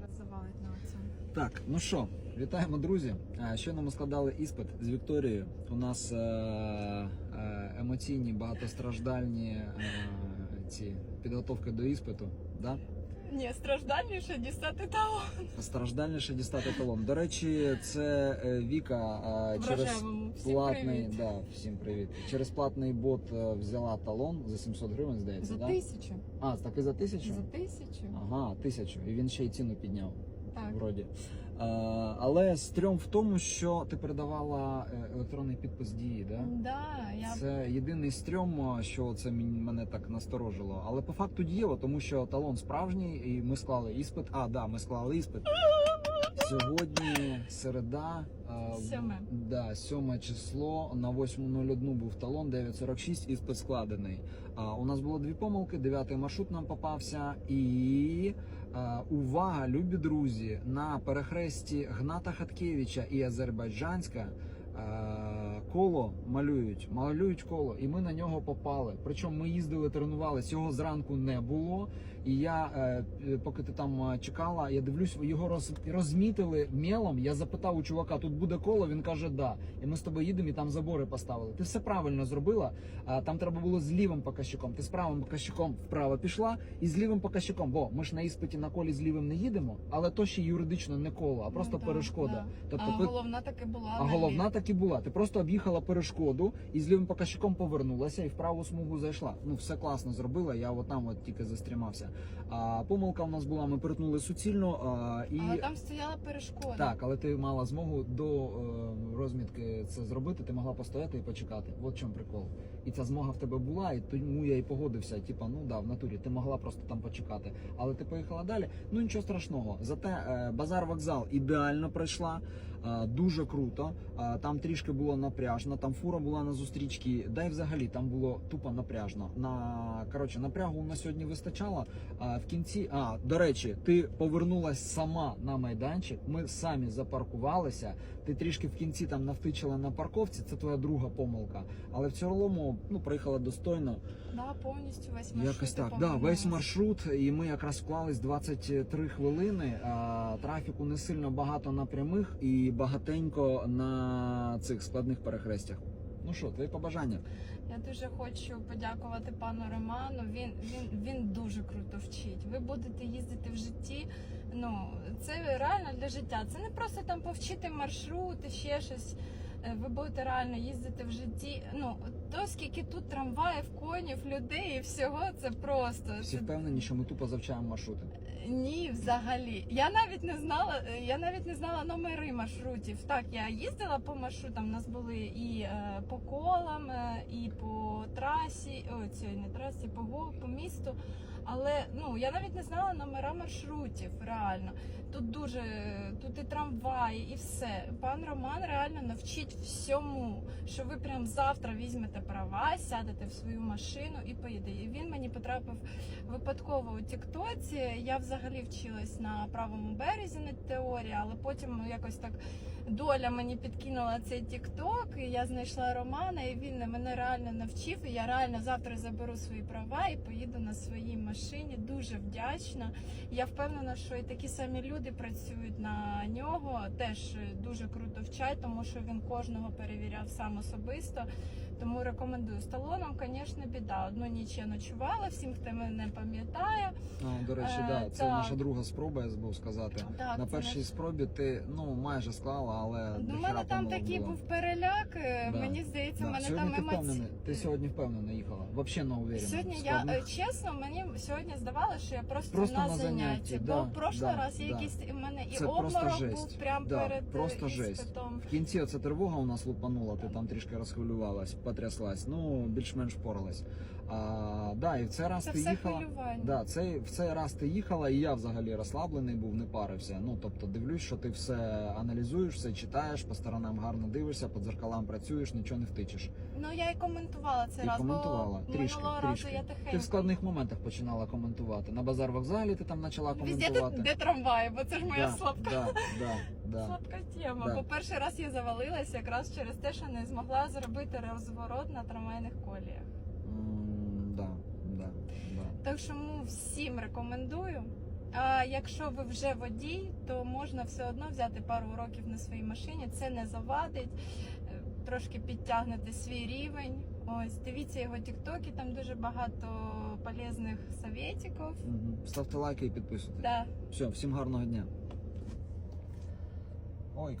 зараз завалить на оцю. Так, ну що, вітаємо, друзі. Е, Щойно ми складали іспит з Вікторією. У нас е, е, емоційні, багатостраждальні ці підготовки до іспиту. Да? Ні, страждальніше дістати талон. Страждальніше дістати талон. До речі, це е, Віка е, через. Всім платний, привіт. да, всім привіт. Через платний бот е, взяла талон за 700 гривень, здається. За да? тисячу. А, так і за тисячу? За тисячу. Ага, тисячу. І він ще й ціну підняв. Так. Вроді. Е, але стрьом в тому, що ти передавала е, електронний підпис дії, да? Да, я Це єдиний стрьом, що це мене так насторожило. Але по факту дієво, тому що талон справжній, і ми склали іспит. А, да, ми склали іспит. Сьогодні середа. е, Сьоме. Да, сьоме число. На 8.01 був талон, 9.46, іспит складений. А, у нас було дві помилки, дев'ятий маршрут нам попався. І е, увага, любі друзі, на перехресті Гната Хаткевича і Азербайджанська. Коло малюють, малюють коло, і ми на нього попали. Причому ми їздили, тренувалися, його зранку не було. І я, е, поки ти там е, чекала, я дивлюсь, його роз, розмітили мелом. Я запитав у чувака, тут буде коло. Він каже, да. І ми з тобою їдемо і там забори поставили. Ти все правильно зробила. А, там треба було з лівим показчиком. Ти з правим показчиком вправо пішла і з лівим показчиком. Бо ми ж на іспиті на колі з лівим не їдемо, але то ще юридично не коло, а просто Ну, да, перешкода. да. Тобто а головна таки була. а головна так і була. Ти просто об'їхала перешкоду і з лівим показчиком повернулася і в праву смугу зайшла. Ну все класно зробила. Я от там от тільки застрімався. А помилка в нас була. Ми перетнули суцільно. А, і Але там стояла перешкода. так, але ти мала змогу до е, розмітки це зробити. Ти могла постояти і почекати. От в чому прикол. І ця змога в тебе була, і тому я і погодився. Типа, ну да, в натурі ти могла просто там почекати. Але ти поїхала далі. Ну нічого страшного. Зате е, базар вокзал ідеально пройшла. Е, Дуже круто. Е, Там трішки було напряжно. Там фура була на зустрічці. Да й взагалі там було тупо напряжно. На коротше, напрягу на сьогодні вистачало. А в кінці, а до речі, ти повернулась сама на майданчик. Ми самі запаркувалися. Ти трішки в кінці там навтичила на парковці. Це твоя друга помилка. Але в цілому ну проїхала достойно. Да, повністю весь маршрут. Якось так. Да, весь маршрут, і ми якраз вклались 23 хвилини. А, трафіку не сильно багато на прямих і багатенько на цих складних перехрестях. Ну що, твої побажання? Я дуже хочу подякувати пану Роману. Він він він дуже круто вчить. Ви будете їздити в житті. Ну це реально для життя. Це не просто там повчити маршрути, ще щось. Е, Ви будете реально їздити в житті. Ну то скільки тут трамваїв, конів, людей і всього, це просто Всі впевнені, що ми тупо завчаємо маршрути. Ні, взагалі. Я навіть не знала, е, я навіть не знала номери маршрутів. Так, я їздила по маршрутам. У нас були і е, по колам, е, і по трасі, ой, цій не трасі, по, го- по місту. Але ну я навіть не знала номера маршрутів. Реально тут дуже тут і трамваї, і все. Пан Роман реально навчить всьому, що ви прям завтра візьмете права, сядете в свою машину і поїдете. І він мені потрапив випадково у Тіктоці. Я взагалі вчилась на правому березі на теорії, але потім ну, якось так доля мені підкинула цей Тікток, і я знайшла Романа, і він мене реально навчив. І я реально завтра заберу свої права і поїду на своїй машині. Дуже вдячна. Я впевнена, що і такі самі люди працюють на нього. Теж дуже круто вчать, тому що він кожного перевіряв сам особисто. Тому рекомендую з талоном, звісно, біда. Одну ніч я ночувала, всім, хто мене пам'ятає. А, до речі, Е, да, це так. наша друга спроба, я забув сказати. Так, На першій наш- спробі ти ну майже склала, але Ну, до мене там такий був переляк. е, Да. Мені здається, Да. мене Сьогодні там емоції. Ти сьогодні впевнено їхала. Взагалі не уверена. Сьогодні я е, чесно, мені сьогодні здавалося, що я просто, Просто на, занятті. занятті, Бо в прошлий да, раз я да. якийсь у мене і Це обморок жесть. був прямо Да, перед е, просто жесть. іспитом. В кінці оця тривога у нас лупанула, ти там трішки розхвилювалась, потряслась. Ну, більш-менш поралась. А, да, і в цей раз Це ти все їхала. хвилювання. Да, цей, в цей раз ти їхала, і я взагалі розслаблений був, не парився. Ну тобто дивлюсь, що ти все аналізуєш, все читаєш, по сторонам гарно дивишся, по дзеркалам працюєш, нічого не втичеш. Ну я і коментувала цей І раз, коментувала бо трішки, минулого разу трішки. я Ти в складних моментах починала коментувати. На базар вокзалі ти там почала Везде, де, де трамваї, бо це ж моя да, слабка. Да, да, да. Слабка тема. Да. Бо перший раз я завалилася якраз через те, що не змогла зробити розворот на трамвайних коліях. Да, да, да. Так що ну, всім рекомендую. А якщо ви вже водій, то можна все одно взяти пару уроків на своїй машині. Це не завадить, е, трошки підтягнете свій рівень. Ось дивіться його тіктоки, там дуже багато полезних советиків. Мгм. Ставте лайки і підписуйтесь. Да. Все, всім гарного дня. Ой,